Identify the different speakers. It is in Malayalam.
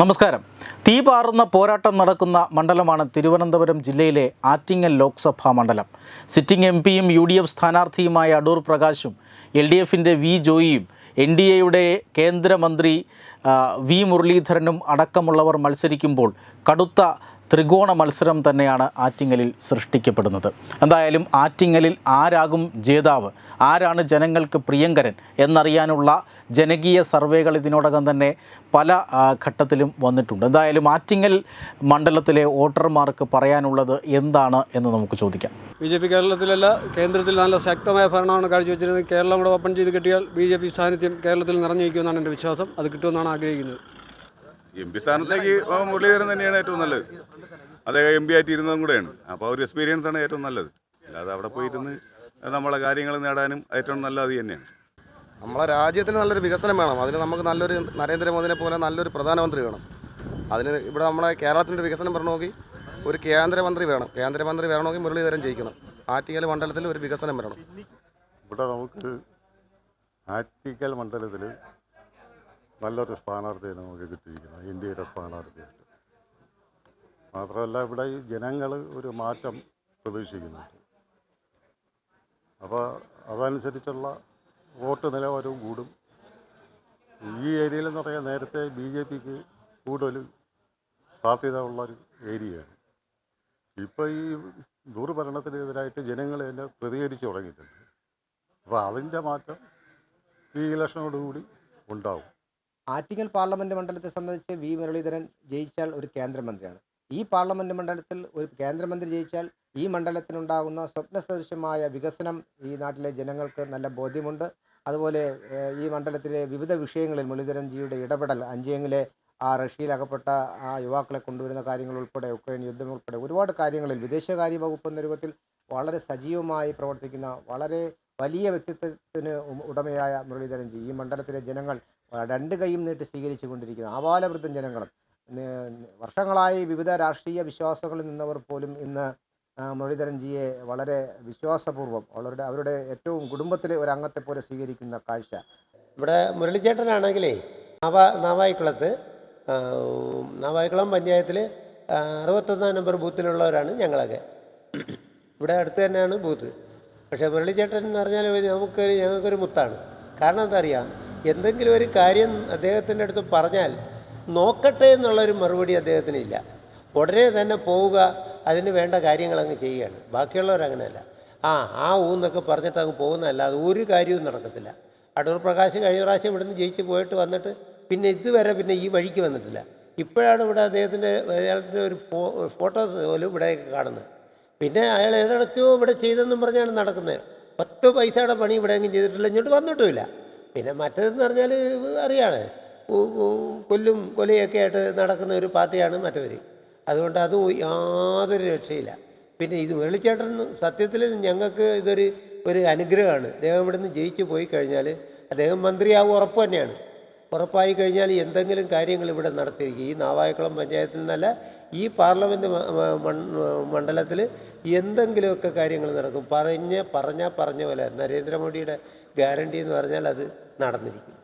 Speaker 1: നമസ്കാരം. തീ പാറുന്ന പോരാട്ടം നടക്കുന്ന മണ്ഡലമാണ് തിരുവനന്തപുരം ജില്ലയിലെ ആറ്റിങ്ങൽ ലോക്സഭാ മണ്ഡലം. സിറ്റിംഗ് എം പിയും യു ഡി എഫ് സ്ഥാനാർത്ഥിയുമായ അടൂർ പ്രകാശും എൽ ഡി എഫിന്റെ വി ജോയിയും എൻ ഡി എയുടെ കേന്ദ്രമന്ത്രി വി മുരളീധരനും അടക്കമുള്ളവർ മത്സരിക്കുമ്പോൾ കടുത്ത ത്രികോണ മത്സരം തന്നെയാണ് ആറ്റിങ്ങലിൽ സൃഷ്ടിക്കപ്പെടുന്നത്. എന്തായാലും ആറ്റിങ്ങലിൽ ആരാകും ജേതാവ്? ആരാണ് ജനങ്ങൾക്ക് പ്രിയങ്കരൻ? എന്നറിയാനുള്ള ജനകീയ സർവേകൾ ഇതിനോടകം തന്നെ പല ഘട്ടത്തിലും വന്നിട്ടുണ്ട്. എന്തായാലും ആറ്റിങ്ങൽ മണ്ഡലത്തിലെ വോട്ടർമാർക്ക് പറയാനുള്ളത് എന്താണ് എന്ന് നമുക്ക് ചോദിക്കാം.
Speaker 2: ബി ജെ പി കേരളത്തിലല്ല കേന്ദ്രത്തിൽ നല്ല ശക്തമായ ഭരണമാണ് കാഴ്ചവെച്ചിരുന്നത്. കേരളം കൂടെ ഓപ്പൺ ചെയ്ത് കിട്ടിയാൽ ബി ജെ പി സാന്നിധ്യം കേരളത്തിൽ നിറഞ്ഞിരിക്കുമെന്നാണ് എന്റെ വിശ്വാസം. അത് കിട്ടുമെന്നാണ് ആഗ്രഹിക്കുന്നത്.
Speaker 3: എം പി സ്ഥാനത്തേക്ക് മുരളീധരൻ തന്നെയാണ് ഏറ്റവും നല്ലത്. അദ്ദേഹം എം പി ആയിട്ട് ഇരുന്നതും കൂടെയാണ്. അപ്പോൾ ഒരു എക്സ്പീരിയൻസ് ആണ് ഏറ്റവും നല്ലത്. അല്ലാതെ അവിടെ പോയിരുന്ന് നമ്മളെ കാര്യങ്ങൾ നേടാനും ഏറ്റവും നല്ലത് അത് തന്നെയാണ്.
Speaker 4: നമ്മളെ രാജ്യത്തിന് നല്ലൊരു വികസനം വേണം. അതിന് നമുക്ക് നല്ലൊരു നരേന്ദ്രമോദിനെ പോലെ നല്ലൊരു പ്രധാനമന്ത്രി വേണം. അതിന് ഇവിടെ നമ്മളെ കേരളത്തിന്റെ വികസനം പറഞ്ഞു നോക്കി ഒരു കേന്ദ്രമന്ത്രി വേണം. കേന്ദ്രമന്ത്രി വേണമെങ്കിൽ മുരളീധരൻ ജയിക്കണം. ആറ്റിങ്ങൽ മണ്ഡലത്തിൽ ഒരു വികസനം വരണം.
Speaker 5: ഇവിടെ നമുക്ക് ആറ്റിക്കൽ മണ്ഡലത്തിൽ നല്ലൊരു സ്ഥാനാർത്ഥിയെ നമുക്ക് കിട്ടിയിരിക്കുന്നത് ഇന്ത്യയുടെ സ്ഥാനാർത്ഥിയായിട്ട് മാത്രമല്ല ഇവിടെ ഈ ജനങ്ങൾ ഒരു മാറ്റം പ്രതീക്ഷിക്കുന്നുണ്ട് അപ്പോൾ അതനുസരിച്ചുള്ള വോട്ട് നിലവാരവും കൂടും. ഈ ഏരിയയിലെന്ന് പറയാൻ നേരത്തെ ബി ജെ പിക്ക് കൂടുതൽ സാധ്യത ഉള്ളൊരു ഏരിയയാണ്. ഇപ്പോൾ ഈ ദുർഭരണത്തിനെതിരായിട്ട് ജനങ്ങൾ തന്നെ പ്രതികരിച്ച് തുടങ്ങിയിട്ടുണ്ട്. അപ്പോൾ അതിന്റെ മാറ്റം ഈ ഇലക്ഷനോടുകൂടി ഉണ്ടാവും.
Speaker 6: ആറ്റിങ്ങൽ പാർലമെന്റ് മണ്ഡലത്തെ സംബന്ധിച്ച് വി. മുരളീധരൻ ജയിച്ചാൽ ഒരു കേന്ദ്രമന്ത്രിയാണ്. ഈ പാർലമെന്റ് മണ്ഡലത്തിൽ ഒരു കേന്ദ്രമന്ത്രി ജയിച്ചാൽ ഈ മണ്ഡലത്തിനുണ്ടാകുന്ന സ്വപ്ന സ്വപ്നസദൃശമായ വികസനം ഈ നാട്ടിലെ ജനങ്ങൾക്ക് നല്ല ബോധ്യമുണ്ട്. അതുപോലെ ഈ മണ്ഡലത്തിലെ വിവിധ വിഷയങ്ങളിൽ മുരളീധരൻജിയുടെ ഇടപെടൽ അഞ്ചേങ്ങിലെ ആ റഷ്യയിൽ അകപ്പെട്ട ആ യുവാക്കളെ കൊണ്ടുവരുന്ന കാര്യങ്ങൾ ഉൾപ്പെടെ ഉക്രൈൻ യുദ്ധം ഉൾപ്പെടെ ഒരുപാട് കാര്യങ്ങളിൽ വിദേശകാര്യ വകുപ്പ് എന്ന രൂപത്തിൽ വളരെ സജീവമായി പ്രവർത്തിക്കുന്ന വളരെ വലിയ വ്യക്തിത്വത്തിന് ഉടമയായ മുരളീധരൻജി. ഈ മണ്ഡലത്തിലെ ജനങ്ങൾ രണ്ട് കൈയും നീട്ടി സ്വീകരിച്ചു കൊണ്ടിരിക്കുന്നു ആപാലവൃദ്ധം ജനങ്ങളും വർഷങ്ങളായി വിവിധ രാഷ്ട്രീയ വിശ്വാസങ്ങളിൽ നിന്നവർ പോലും ഇന്ന് മുരളീധരൻ മുരളീധരൻജിയെ വളരെ വിശ്വാസപൂർവം അവരുടെ അവരുടെ ഏറ്റവും കുടുംബത്തിലെ ഒരു അംഗത്തെ പോലെ സ്വീകരിക്കുന്ന കാഴ്ച.
Speaker 7: ഇവിടെ മുരളിച്ചേട്ടനാണെങ്കിലേ നവ നവായിക്കുളത്ത് നവായിക്കുളം പഞ്ചായത്തിൽ അറുപത്തൊന്നാം നമ്പർ ബൂത്തിലുള്ളവരാണ് ഞങ്ങളൊക്കെ. ഇവിടെ അടുത്ത് തന്നെയാണ് ബൂത്ത്. പക്ഷേ മുരളിച്ചേട്ടൻ എന്ന് പറഞ്ഞാൽ നമുക്ക് ഞങ്ങൾക്കൊരു മുത്താണ്. കാരണം എന്താ അറിയാം? എന്തെങ്കിലും ഒരു കാര്യം അദ്ദേഹത്തിന്റെ അടുത്ത് പറഞ്ഞാൽ നോക്കട്ടെ എന്നുള്ളൊരു മറുപടി അദ്ദേഹത്തിന് ഇല്ല ഉടനെ തന്നെ പോവുക അതിന് വേണ്ട കാര്യങ്ങൾ അങ്ങ് ചെയ്യുകയാണ് ബാക്കിയുള്ളവരങ്ങനെയല്ല ആ ആ ഊന്നൊക്കെ പറഞ്ഞിട്ട് അങ്ങ് പോകുന്നതല്ലാതെ ഒരു കാര്യവും നടക്കത്തില്ല. അടൂർ പ്രകാശ് കഴിഞ്ഞ പ്രാവശ്യം ഇവിടുന്ന് ജയിച്ച് പോയിട്ട് വന്നിട്ട് പിന്നെ ഇതുവരെ പിന്നെ ഈ വഴിക്ക് വന്നിട്ടില്ല. ഇപ്പോഴാണ് ഇവിടെ അദ്ദേഹത്തിന്റെ അയാളുടെ ഒരു ഫോട്ടോസ് പോലും ഇവിടെ കാണുന്നത്. പിന്നെ അയാൾ ഏതൊക്കെയോ ഇവിടെ ചെയ്തെന്നും പറഞ്ഞാണ് നടക്കുന്നത്. പത്ത് പൈസയുടെ പണി ഇവിടെ എങ്ങും ചെയ്തിട്ടില്ല ഇങ്ങോട്ട് വന്നിട്ടുമില്ല. പിന്നെ മറ്റേതെന്ന് പറഞ്ഞാൽ അറിയാണ്. കൊല്ലും കൊലയൊക്കെ ആയിട്ട് നടക്കുന്ന ഒരു പാർട്ടിയാണ് മറ്റവർ അതുകൊണ്ട് അതും യാതൊരു രക്ഷയില്ല. പിന്നെ ഇത് വെളിച്ചേട്ടൻ സത്യത്തിൽ ഞങ്ങൾക്ക് ഇതൊരു ഒരു അനുഗ്രഹമാണ്. അദ്ദേഹം ഇവിടുന്ന് ജയിച്ചു പോയി കഴിഞ്ഞാൽ അദ്ദേഹം മന്ത്രിയാവും ഉറപ്പ് തന്നെയാണ്. ഉറപ്പായി കഴിഞ്ഞാൽ എന്തെങ്കിലും കാര്യങ്ങൾ ഇവിടെ നടത്തിയിരിക്കും. ഈ നാവായക്കുളം പഞ്ചായത്തിൽ നിന്നല്ല ഈ പാർലമെന്റ് മണ്ഡലത്തിൽ എന്തെങ്കിലുമൊക്കെ കാര്യങ്ങൾ നടക്കും. പറഞ്ഞ പറഞ്ഞാൽ പറഞ്ഞ പോലെ നരേന്ദ്രമോദിയുടെ ഗ്യാരണ്ടി എന്ന് പറഞ്ഞാൽ അത് നടന്നിരിക്കും.